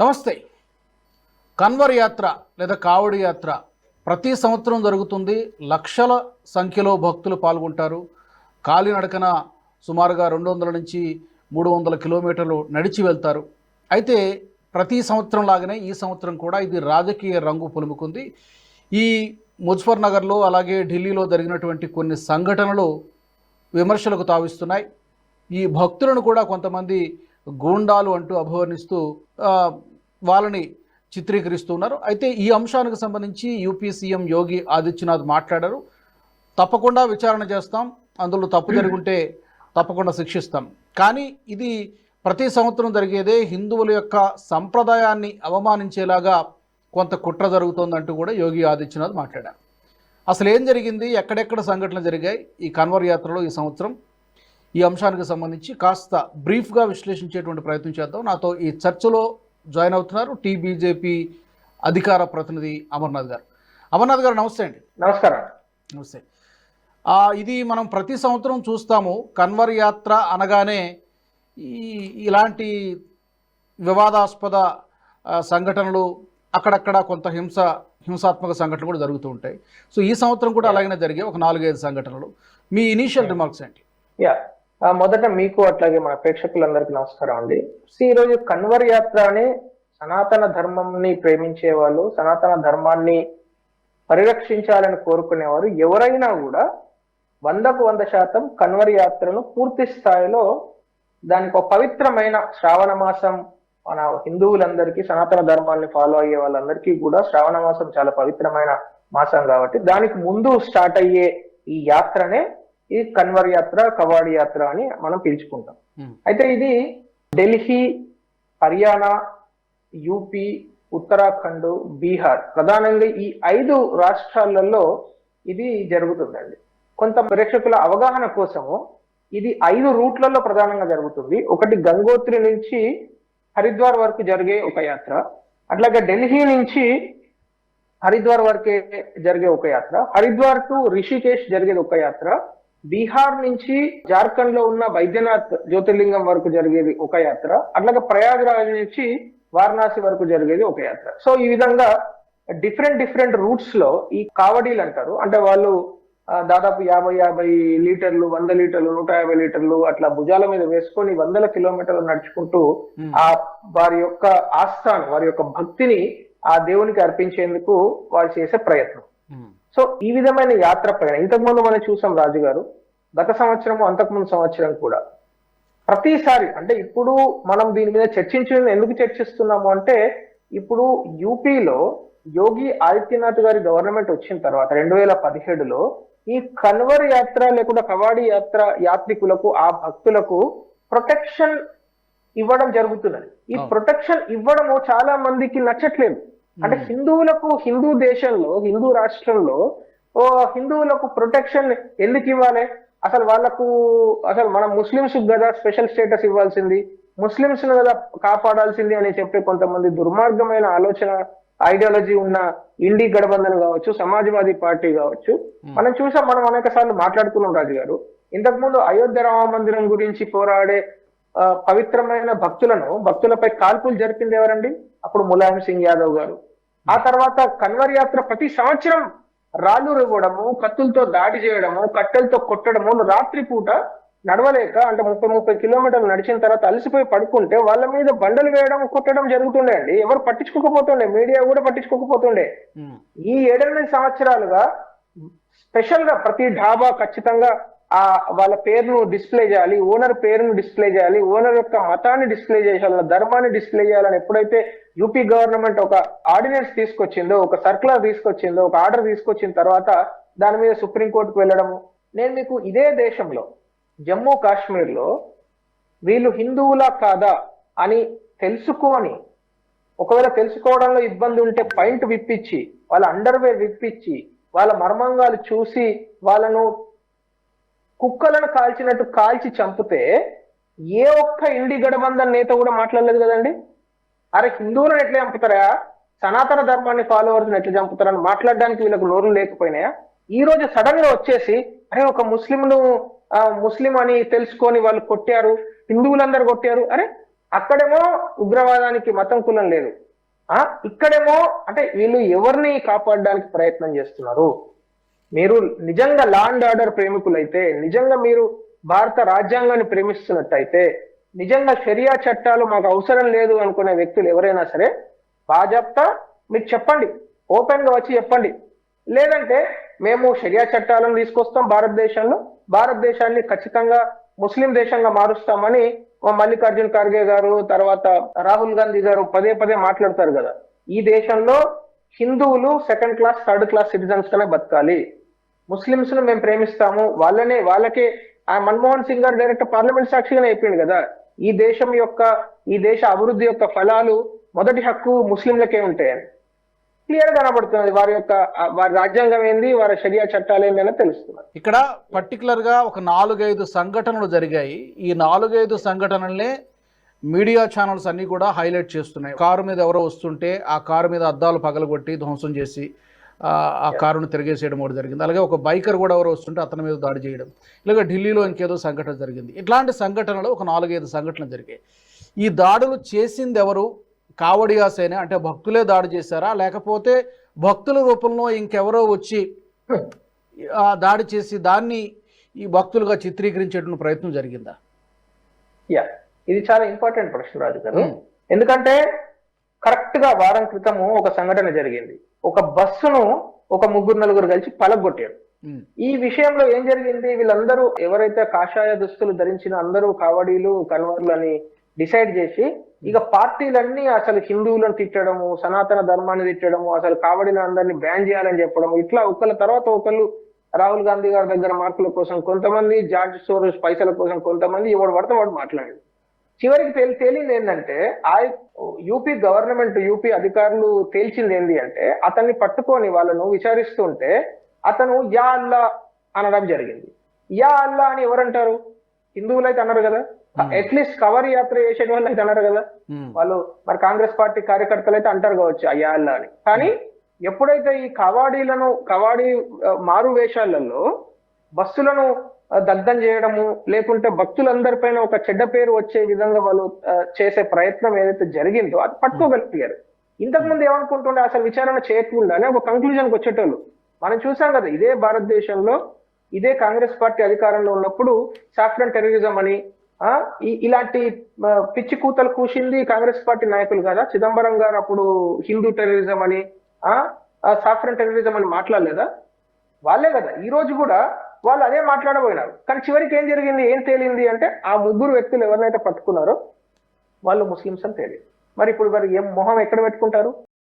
నమస్తే. కన్వర్ యాత్ర లేదా కావడి యాత్ర ప్రతి సంవత్సరం జరుగుతుంది. లక్షల సంఖ్యలో భక్తులు పాల్గొంటారు. కాలినడకన సుమారుగా రెండు వందల నుంచి మూడు వందల కిలోమీటర్లు నడిచి వెళ్తారు. అయితే ప్రతి సంవత్సరం లాగానే ఈ సంవత్సరం కూడా ఇది రాజకీయ రంగు పులుముకుంది. ఈ ముజఫర్ నగర్లో అలాగే ఢిల్లీలో జరిగినటువంటి కొన్ని సంఘటనలు విమర్శలకు తావిస్తున్నాయి. ఈ భక్తులను కూడా కొంతమంది గూండాలు అంటూ అభివర్ణిస్తూ వాళ్ళని చిత్రీకరిస్తున్నారు. అయితే ఈ అంశానికి సంబంధించి యూపీ సీఎం యోగి ఆదిత్యనాథ్ మాట్లాడారు. తప్పకుండా విచారణ చేస్తాం. అందులో తప్పు జరుగుంటే తప్పకుండా శిక్షిస్తాం. కానీ ఇది ప్రతి సంవత్సరం జరిగేదే హిందువుల యొక్క సంప్రదాయాన్ని అవమానించేలాగా కొంత కుట్ర జరుగుతోందంటూ కూడా యోగి ఆదిత్యనాథ్ మాట్లాడారు. అసలు ఏం జరిగింది? ఎక్కడెక్కడ సంఘటనలు జరిగాయి? ఈ కన్వర్ యాత్రలో ఈ సంవత్సరం ఈ అంశానికి సంబంధించి కాస్త బ్రీఫ్గా విశ్లేషించేటువంటి ప్రయత్నం చేద్దాం. నాతో ఈ చర్చలో జాయిన్ అవుతున్నారు టీ బీజేపీ అధికార ప్రతినిధి అమర్నాథ్ గారు. అమర్నాథ్ గారు నమస్తే అండి. నమస్కారం. నమస్తే. ఇది మనం ప్రతి సంవత్సరం చూస్తాము. కన్వర్ యాత్ర అనగానే ఈ ఇలాంటి వివాదాస్పద సంఘటనలు అక్కడక్కడ కొంత హింస హింసాత్మక సంఘటనలు కూడా జరుగుతూ ఉంటాయి. సో ఈ సంవత్సరం కూడా అలాగనే జరిగాయి. ఒక నాలుగైదు సంఘటనలు. మీ ఇనీషియల్ రిమార్క్స్ ఏంటి? యా మొదట మీకు అట్లాగే మన ప్రేక్షకులందరికీ నమస్కారం అండి. ఈ రోజు కన్వర్ యాత్ర అనే సనాతన ధర్మంని ప్రేమించే వాళ్ళు సనాతన ధర్మాన్ని పరిరక్షించాలని కోరుకునేవారు ఎవరైనా కూడా వందకు వంద శాతం కన్వర్ యాత్రను పూర్తి స్థాయిలో దానికి ఒక పవిత్రమైన శ్రావణ మాసం మన హిందువులందరికీ సనాతన ధర్మాన్ని ఫాలో అయ్యే వాళ్ళందరికీ కూడా శ్రావణ మాసం చాలా పవిత్రమైన మాసం కాబట్టి దానికి ముందు స్టార్ట్ అయ్యే ఈ యాత్రనే ఈ కన్వర్ యాత్ర కవాడి యాత్ర అని మనం పిలుచుకుంటాం. అయితే ఇది ఢిల్లీ హర్యానా యూపీ ఉత్తరాఖండ్ బీహార్ ప్రధానంగా ఈ ఐదు రాష్ట్రాలలో ఇది జరుగుతుందండి. కొంత ప్రేక్షకుల అవగాహన కోసము ఇది ఐదు రూట్లలో ప్రధానంగా జరుగుతుంది. ఒకటి గంగోత్రి నుంచి హరిద్వార్ వరకు జరిగే ఒక యాత్ర అట్లాగే ఢిల్లీ నుంచి హరిద్వార్ వరకే జరిగే ఒక యాత్ర హరిద్వార్ టు రిషికేశ్ జరిగేది ఒక యాత్ర బీహార్ నుంచి జార్ఖండ్లో ఉన్న వైద్యనాథ్ జ్యోతిర్లింగం వరకు జరిగేది ఒక యాత్ర అట్లాగే ప్రయాగ్రాజ్ నుంచి వారణాసి వరకు జరిగేది ఒక యాత్ర. సో ఈ విధంగా డిఫరెంట్ డిఫరెంట్ రూట్స్లో ఈ కావడీలు అంటారు. అంటే వాళ్ళు దాదాపు యాభై యాభై లీటర్లు వంద లీటర్లు నూట యాభై లీటర్లు అట్లా భుజాల మీద వేసుకొని వందల కిలోమీటర్లు నడుచుకుంటూ. ఆ వారి యొక్క ఆస్థానం వారి యొక్క భక్తిని ఆ దేవునికి అర్పించేందుకు వారు చేసే ప్రయత్నం. సో ఈ విధమైన యాత్ర ప్రయాణం ఇంతకుముందు మనం చూసాం రాజు గారు గత సంవత్సరం అంతకుముందు సంవత్సరం కూడా. ప్రతిసారి అంటే ఇప్పుడు మనం దీని మీద చర్చించిన ఎందుకు చర్చిస్తున్నాము అంటే ఇప్పుడు యూపీలో యోగి ఆదిత్యనాథ్ గారి గవర్నమెంట్ వచ్చిన తర్వాత రెండు వేల పదిహేడులో ఈ కన్వర్ యాత్ర లేకుండా కవాడి యాత్ర యాత్రికులకు ఆ భక్తులకు ప్రొటెక్షన్ ఇవ్వడం జరుగుతున్నది. ఈ. ప్రొటెక్షన్ ఇవ్వడము చాలా మందికి నచ్చట్లేదు. అంటే హిందువులకు హిందూ దేశంలో హిందూ రాష్ట్రంలో ఓ హిందువులకు ప్రొటెక్షన్ ఎందుకు ఇవ్వాలి? అసలు వాళ్ళకు అసలు మనం ముస్లింస్ కదా స్పెషల్ స్టేటస్ ఇవ్వాల్సింది. ముస్లింస్ కదా కాపాడాల్సింది అని చెప్పే కొంతమంది దుర్మార్గమైన ఆలోచన ఐడియాలజీ ఉన్న ఇండి గడబంధన్ కావచ్చు సమాజ్వాదీ పార్టీ కావచ్చు. మనం చూసాం మనం అనేక సార్లు మాట్లాడుకున్నాం రాజు గారు ఇంతకు ముందు అయోధ్య రామ మందిరం గురించి పోరాడే పవిత్రమైన భక్తులను భక్తులపై కాల్పులు జరిపింది ఎవరండి? అప్పుడు ములాయం సింగ్ యాదవ్ గారు. ఆ తర్వాత కన్వర్ యాత్ర ప్రతి సంవత్సరం రాళ్ళు ఇవ్వడము కత్తులతో దాడి చేయడము కట్టెలతో కొట్టడము రాత్రి పూట నడవలేక అంటే ముప్పై ముప్పై కిలోమీటర్లు నడిచిన తర్వాత అలసిపోయి పడుకుంటే వాళ్ళ మీద బండలు వేయడం కొట్టడం జరుగుతుండే అండి. ఎవరు పట్టించుకోకపోతుండే మీడియా కూడా పట్టించుకోకపోతుండే. ఈ ఏడెనిమిది సంవత్సరాలుగా స్పెషల్గా ప్రతి ఢాబా ఖచ్చితంగా ఆ వాళ్ళ పేరును డిస్ప్లే చేయాలి ఓనర్ పేరును డిస్ప్లే చేయాలి ఓనర్ యొక్క మతాన్ని డిస్ప్లే చేయాలి ధర్మాన్ని డిస్ప్లే చేయాలని ఎప్పుడైతే యూపీ గవర్నమెంట్ ఒక ఆర్డినెన్స్ తీసుకొచ్చిందో ఒక సర్కులర్ తీసుకొచ్చిందో ఒక ఆర్డర్ తీసుకొచ్చిన తర్వాత దాని మీద సుప్రీంకోర్టుకు వెళ్ళడము. నేను మీకు ఇదే దేశంలో జమ్మూ కాశ్మీర్లో వీళ్ళు హిందువులా కాదా అని తెలుసుకొని ఒకవేళ తెలుసుకోవడంలో ఇబ్బంది ఉంటే పైంట్ విప్పించి వాళ్ళ అండర్వేర్ విప్పించి వాళ్ళ మర్మంగాలు చూసి వాళ్ళను కుక్కలను కాల్చినట్టు కాల్చి చంపితే ఏ ఒక్క ఇండి గడబంధన్ నేత కూడా మాట్లాడలేదు కదండి? అరే హిందువులను ఎట్లా చంపుతారా? సనాతన ధర్మాన్ని ఫాలోవర్స్ని ఎట్లా చంపుతారని మాట్లాడడానికి వీళ్ళకు నోరు లేకపోయినాయా? ఈ రోజు సడన్గా వచ్చేసి అరే ఒక ముస్లింను ముస్లిం అని తెలుసుకొని వాళ్ళు కొట్టారు హిందువులందరూ కొట్టారు. అరే అక్కడేమో ఉగ్రవాదానికి మతం కులం లేదు. ఆ ఇక్కడేమో అంటే వీళ్ళు ఎవరిని కాపాడడానికి ప్రయత్నం చేస్తున్నారు? మీరు నిజంగా లా అండ్ ఆర్డర్ ప్రేమికులైతే నిజంగా మీరు భారత రాజ్యాంగాన్ని ప్రేమిస్తున్నట్టయితే నిజంగా షరియా చట్టాలు మాకు అవసరం లేదు అనుకునే వ్యక్తులు ఎవరైనా సరే బాజాప్తా మీరు చెప్పండి ఓపెన్గా వచ్చి చెప్పండి. లేదంటే మేము షరియా చట్టాలను తీసుకొస్తాం భారతదేశంలో భారతదేశాన్ని ఖచ్చితంగా ముస్లిం దేశంగా మారుస్తామని మల్లికార్జున్ ఖర్గే గారు తర్వాత రాహుల్ గాంధీ గారు పదే పదే మాట్లాడతారు కదా. ఈ దేశంలో హిందువులు second class third class citizens కనే బతకాలి. ముస్లింస్ను మేము ప్రేమిస్తాము. వాళ్ళనే వాళ్ళకే ఆ మన్మోహన్ సింగ్ గారు డైరెక్ట్ పార్లమెంట్ సాక్షిగానే అయిపోయింది కదా. ఈ దేశం యొక్క ఈ దేశ అభివృద్ధి యొక్క ఫలాలు మొదటి హక్కు ముస్లింలకే ఉంటాయని క్లియర్ కనబడుతున్నది వారి యొక్క వారి రాజ్యాంగం ఏంది వారి షరియా చట్టాలు ఏంది అని తెలుస్తుంది ఇక్కడ పర్టికులర్గా ఒక నాలుగైదు సంఘటనలు జరిగాయి. ఈ నాలుగైదు సంఘటనలే మీడియా ఛానల్స్ అన్నీ కూడా హైలైట్ చేస్తున్నాయి. కారు మీద ఎవరో వస్తుంటే ఆ కారు మీద అద్దాలు పగలగొట్టి ధ్వంసం చేసి ఆ, కారును తిరిగేసేయడం ఒకటి జరిగింది. అలాగే ఒక బైకర్ కూడా ఎవరో వస్తుంటే అతని మీద దాడి చేయడం ఇలాగ ఢిల్లీలో ఇంకేదో సంఘటన జరిగింది. ఇట్లాంటి సంఘటనలు ఒక నాలుగైదు సంఘటనలు జరిగాయి. ఈ దాడులు చేసింది ఎవరు? కావడియాసేనే అంటే భక్తులే దాడి చేశారా? లేకపోతే భక్తుల రూపంలో ఇంకెవరో వచ్చి ఆ దాడి చేసి దాన్ని ఈ భక్తులుగా చిత్రీకరించేటువంటి ప్రయత్నం జరిగిందా? యా ఇది చాలా ఇంపార్టెంట్ ప్రశ్న రాజు గారు. ఎందుకంటే కరెక్ట్గా వారం క్రితము ఒక సంఘటన జరిగింది. ఒక బస్సును ఒక ముగ్గురు నలుగురు కలిసి పలగొట్టారు. ఉమ్, ఈ విషయంలో ఏం జరిగింది? వీళ్ళందరూ ఎవరైతే కాషాయ దుస్తులు ధరించిన అందరూ కావడీలు కన్వర్లు అని డిసైడ్ చేసి ఇక పార్టీలన్నీ అసలు హిందువులను తిట్టడము సనాతన ధర్మాన్ని తిట్టడము అసలు కావడిని అందరినీ బ్యాన్ చేయాలని చెప్పడం ఇట్లా ఒకళ్ళ తర్వాత ఒకళ్ళు రాహుల్ గాంధీ గారి దగ్గర మార్కుల కోసం కొంతమంది జార్జ్ సోరోస్ పైసల కోసం కొంతమంది ఎవడు పడితే వాడు మాట్లాడాడు. చివరికి తేలి తేలింది ఏంటంటే ఆ యూపీ గవర్నమెంట్ యూపీ అధికారులు తేల్చింది ఏంటి అంటే అతన్ని పట్టుకొని వాళ్ళను విచారిస్తుంటే అతను యా అల్లా అనడం జరిగింది. యా అల్లా అని ఎవరంటారు? హిందువులు అయితే అన్నారు కదా. అట్లీస్ట్ కవర్ యాత్ర చేసే వాళ్ళు అయితే అన్నారు కదా. వాళ్ళు మరి కాంగ్రెస్ పార్టీ కార్యకర్తలు అయితే అంటారు కావచ్చు అయ్యా అల్లా అని. కానీ ఎప్పుడైతే ఈ కవాడీలను కవాడీ మారు వేషాలలో బస్సులను దగ్ధం చేయడము లేకుంటే భక్తులందరిపైన ఒక చెడ్డ పేరు వచ్చే విధంగా వాళ్ళు చేసే ప్రయత్నం ఏదైతే జరిగిందో అది పట్టుకోగలిగారు ఇంతకు ముందు ఏమనుకుంటుండే అసలు విచారణ చేయకుండానే ఒక కంక్లూజన్కి వచ్చేటోళ్ళు. మనం చూసాం కదా ఇదే భారతదేశంలో ఇదే కాంగ్రెస్ పార్టీ అధికారంలో ఉన్నప్పుడు సాఫ్రన్ టెర్రరిజం అని ఆ ఈ- ఇలాంటి పిచ్చి కూతలు కూసింది కాంగ్రెస్ పార్టీ నాయకులు కదా చిదంబరం గారు అప్పుడు హిందూ టెర్రరిజం అని ఆ సాఫ్రన్ టెర్రరిజం అని మాట్లాడలేదా? వాళ్ళే కదా. ఈ రోజు కూడా వాళ్ళు అదే మాట్లాడబోయినారు. కానీ చివరికి ఏం జరిగింది ఏం తేలింది అంటే ఆ ముగ్గురు వ్యక్తులు ఎవరినైతే పట్టుకున్నారో వాళ్ళు ముస్లిమ్స్ అని తేలింది. మరి ఇప్పుడు మరి ఏం మొహం ఎక్కడ పెట్టుకుంటారు?